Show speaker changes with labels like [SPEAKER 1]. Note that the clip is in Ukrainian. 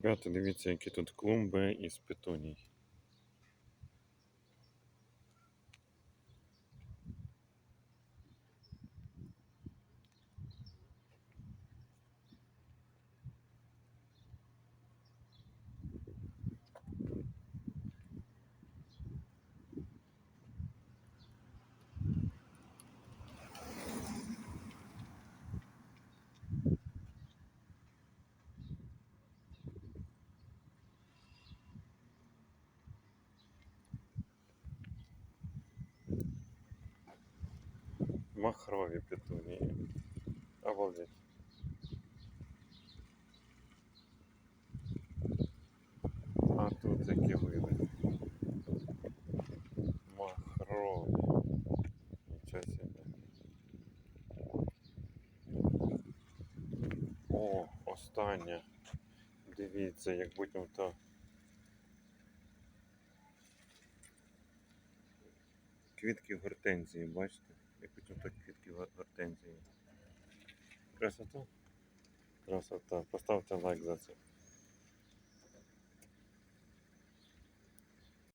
[SPEAKER 1] Ребята, дивіться, які тут клумби із петуній. Махрові петунії. Обалдеть. А тут які види. Махрові. Нічого себе. О, остання. Дивіться, як будь то. Квітки гортензії, бачите? Будь то квітки гортензії. Красота? Красота. Поставте лайк за це.